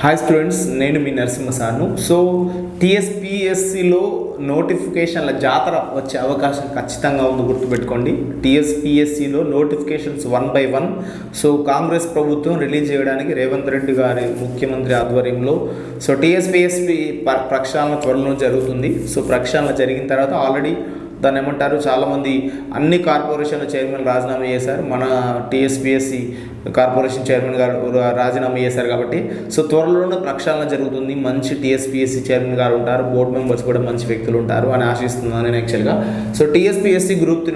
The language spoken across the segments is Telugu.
హాయ్ స్టూడెంట్స్ నేను మీ నరసింహ సార్ను సో టీఎస్పిఎస్సిలో నోటిఫికేషన్ల జాతర వచ్చే అవకాశం ఖచ్చితంగా ఉంది గుర్తుపెట్టుకోండి. టీఎస్పిఎస్సిలో notifications one by one so Congress ప్రభుత్వం రిలీజ్ చేయడానికి రేవంత్ రెడ్డి గారి ముఖ్యమంత్రి ఆధ్వర్యంలో. సో టీఎస్పిఎస్సి ప్రక్షాళన త్వరలో జరుగుతుంది. సో ప్రక్షాళన జరిగిన తర్వాత ఆల్రెడీ దాన్ని ఏమంటారు? చాలామంది అన్ని కార్పొరేషన్ల చైర్మన్ రాజీనామా చేశారు. మన టీఎస్పిఎస్సి కార్పొరేషన్ చైర్మన్ గారు రాజీనామా చేశారు కాబట్టి. సో త్వరలోనే ప్రక్షాళన జరుగుతుంది. మంచి టీఎస్పిఎస్సి చైర్మన్ గారు ఉంటారు. బోర్డు మెంబర్స్ కూడా మంచి వ్యక్తులు ఉంటారు అని ఆశిస్తున్నాను నేను యాక్చువల్గా. So TSPSC group three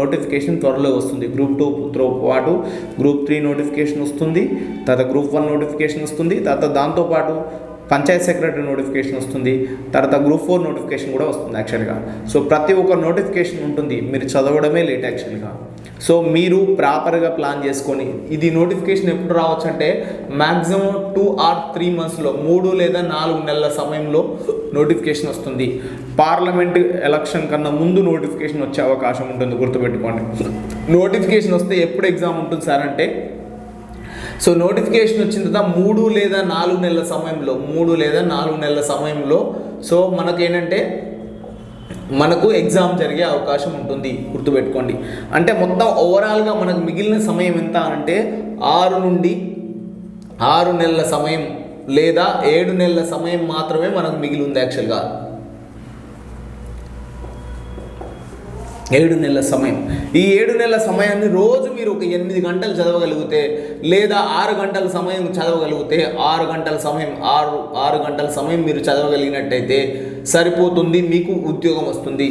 notification త్వరలో వస్తుంది. గ్రూప్ టూతో పాటు గ్రూప్ త్రీ నోటిఫికేషన్ వస్తుంది. తర్వాత గ్రూప్ వన్ నోటిఫికేషన్ వస్తుంది. తర్వాత దాంతోపాటు పంచాయత్ సెక్రటరీ నోటిఫికేషన్ వస్తుంది తర్వాత గ్రూప్ ఫోర్ నోటిఫికేషన్ కూడా వస్తుంది యాక్చువల్గా. సో ప్రతి ఒక్క నోటిఫికేషన్ ఉంటుంది మీరు చదవడమే లేట్ యాక్చువల్గా. సో మీరు ప్రాపర్గా ప్లాన్ చేసుకొని ఇది నోటిఫికేషన్ ఎప్పుడు రావచ్చు అంటే మ్యాక్సిమం టూ ఆర్ త్రీ మంత్స్లో మూడు లేదా నాలుగు నెలల సమయంలో నోటిఫికేషన్ వస్తుంది. పార్లమెంట్ ఎలక్షన్ కన్నా ముందు నోటిఫికేషన్ వచ్చే అవకాశం ఉంటుంది గుర్తుపెట్టుకోండి. నోటిఫికేషన్ వస్తే ఎప్పుడు ఎగ్జామ్ ఉంటుంది సార్ అంటే సో నోటిఫికేషన్ వచ్చిన తర్వాత మూడు లేదా నాలుగు నెలల సమయంలో మూడు లేదా నాలుగు నెలల సమయంలో సో మనకేంటంటే మనకు ఎగ్జామ్ జరిగే అవకాశం ఉంటుంది. గుర్తుపెట్టుకోండి. అంటే మొత్తం ఓవరాల్గా మనకు మిగిలిన సమయం ఎంత అంటే ఆరు నుండి ఆరు నెలల సమయం లేదా ఏడు నెలల సమయం మాత్రమే మనకు మిగిలి ఉంది యాక్చువల్గా ఏడు నెలల సమయం. ఈ ఏడు నెలల సమయాన్ని రోజు మీరు ఒక ఎనిమిది గంటలు చదవగలిగితే లేదా ఆరు గంటల సమయం చదవగలిగితే ఆరు గంటల సమయం ఆరు ఆరు గంటల సమయం మీరు చదవగలిగినట్టయితే సరిపోతుంది మీకు ఉద్యోగం వస్తుంది.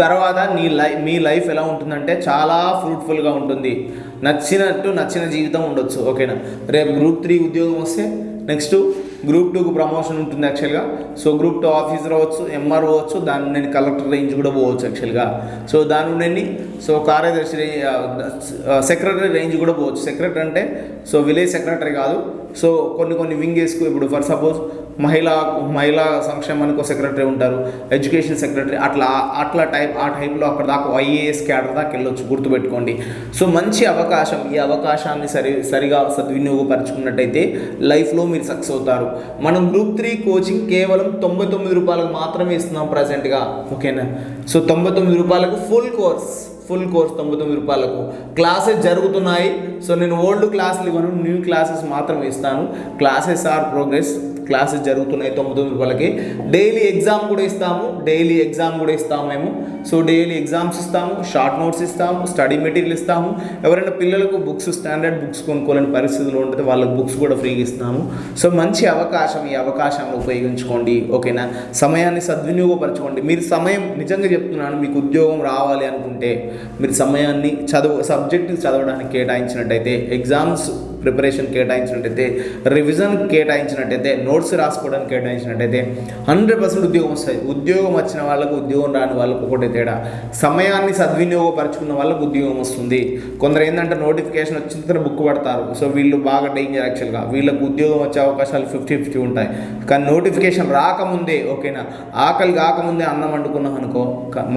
తర్వాత నీ లై మీ లైఫ్ ఎలా ఉంటుందంటే చాలా ఫ్రూట్ఫుల్గా ఉంటుంది. నచ్చినట్టు నచ్చిన జీవితం ఉండొచ్చు ఓకేనా? రేపు గ్రూప్ త్రీ ఉద్యోగం వస్తే నెక్స్ట్ గ్రూప్ టూకు ప్రమోషన్ ఉంటుంది యాక్చువల్గా సో గ్రూప్ టూ ఆఫీసర్ అవ్వచ్చు ఎంఆర్ అవ్వచ్చు దాని నేను కలెక్టర్ రేంజ్ కూడా పోవచ్చు యాక్చువల్గా సో దాని నుండి సో కార్యదర్శి సెక్రటరీ రేంజ్ కూడా పోవచ్చు. సెక్రటరీ అంటే సో విలేజ్ సెక్రటరీ కాదు. సో కొన్ని కొన్ని వింగ్ వేసుకో ఇప్పుడు ఫర్ సపోజ్ మహిళా మహిళా సంక్షేమానికి సెక్రటరీ ఉంటారు ఎడ్యుకేషన్ సెక్రటరీ అట్లా అట్లా టైప్ ఆ టైప్లో అక్కడ దాకా ఐఏఎస్ క్యాడర్ దాకా వెళ్ళొచ్చు గుర్తుపెట్టుకోండి. సో మంచి అవకాశం ఈ అవకాశాన్ని సరి సరిగా సద్వినియోగపరచుకున్నట్టయితే లైఫ్లో మీరు సక్సెస్ అవుతారు. మనం గ్రూప్ త్రీ కోచింగ్ కేవలం తొంభై తొమ్మిది రూపాయలకు మాత్రమే ఇస్తున్నాం ప్రజెంట్గా ఓకేనా? సో తొంభై తొమ్మిది రూపాయలకు ఫుల్ కోర్స్ ఫుల్ కోర్స్ తొంభై తొమ్మిది రూపాయలకు. క్లాసెస్ జరుగుతున్నాయి సో నేను ఓల్డ్ క్లాసులు ఇవ్వను న్యూ క్లాసెస్ మాత్రమే ఇస్తాను. క్లాసెస్ ఆర్ ప్రోగ్రెస్ క్లాసెస్ జరుగుతున్నాయి తొమ్మిది తొమ్మిది రూపాయలకి. డైలీ ఎగ్జామ్ కూడా ఇస్తాము డైలీ ఎగ్జామ్ కూడా ఇస్తాము మేము. సో డైలీ ఎగ్జామ్స్ ఇస్తాము షార్ట్ నోట్స్ ఇస్తాము స్టడీ మెటీరియల్ ఇస్తాము. ఎవరైనా పిల్లలకు బుక్స్ స్టాండర్డ్ బుక్స్ కొనుక్కోలేని పరిస్థితులు ఉంటే వాళ్ళకి బుక్స్ కూడా ఫ్రీగా ఇస్తాము. సో మంచి అవకాశం ఈ అవకాశాన్ని ఉపయోగించుకోండి ఓకేనా? సమయాన్ని సద్వినియోగపరచుకోండి. మీరు సమయం నిజంగా చెప్తున్నాను మీకు ఉద్యోగం రావాలి అనుకుంటే మీరు సమయాన్ని చదువు సబ్జెక్టు చదవడానికి కేటాయించినట్టయితే ఎగ్జామ్స్ ప్రిపరేషన్ కేటాయించినట్టయితే రివిజన్ కేటాయించినట్టయితే నోట్స్ రాసుకోవడానికి కేటాయించినట్టయితే హండ్రెడ్ పర్సెంట్ ఉద్యోగం వస్తుంది ఉద్యోగం వచ్చిన వాళ్ళకు ఉద్యోగం రాని వాళ్ళకు ఒకటే తేడా. సమయాన్ని సద్వినియోగపరచుకున్న వాళ్ళకు ఉద్యోగం వస్తుంది. కొందరు ఏంటంటే నోటిఫికేషన్ వచ్చిన తర్వాత బుక్ పడతారు. సో వీళ్ళు బాగా డేంజర్ యాక్చువల్గా వీళ్ళకు ఉద్యోగం వచ్చే అవకాశాలు ఫిఫ్టీ ఫిఫ్టీ ఉంటాయి. కానీ నోటిఫికేషన్ రాకముందే ఓకేనా? ఆకలి కాకముందే అన్నం వండుకున్నాం అనుకో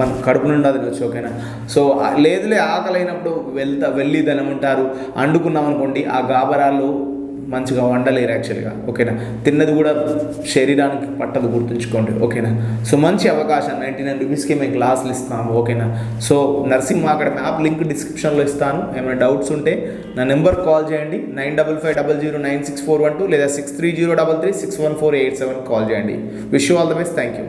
మన కడుపు నుండి అది వచ్చి ఓకేనా? సో లేదులే ఆకలి అయినప్పుడు వెళ్తా వెళ్ళి ఉంటారు. అండుకున్నాం అనుకోండి ఆ గాబరాలు మంచిగా వండలేరు యాక్చువల్గా. ఓకేనా? తిన్నది కూడా శరీరానికి పట్టదు గుర్తుంచుకోండి. ఓకేనా? సో మంచి అవకాశం. నైంటీ నైన్ రూపీస్కి మేము క్లాసులు ఇస్తాము ఓకేనా? సో నర్సింగ్ అక్కడ మ్యాప్ లింక్ డిస్క్రిప్షన్లో ఇస్తాను. ఏమైనా డౌట్స్ ఉంటే నా నెంబర్ కాల్ చేయండి. Nine double five double zero nine six four one two లేదా six three zero double three six one four eight seven call చేయండి. Wish you all the best. Thank you.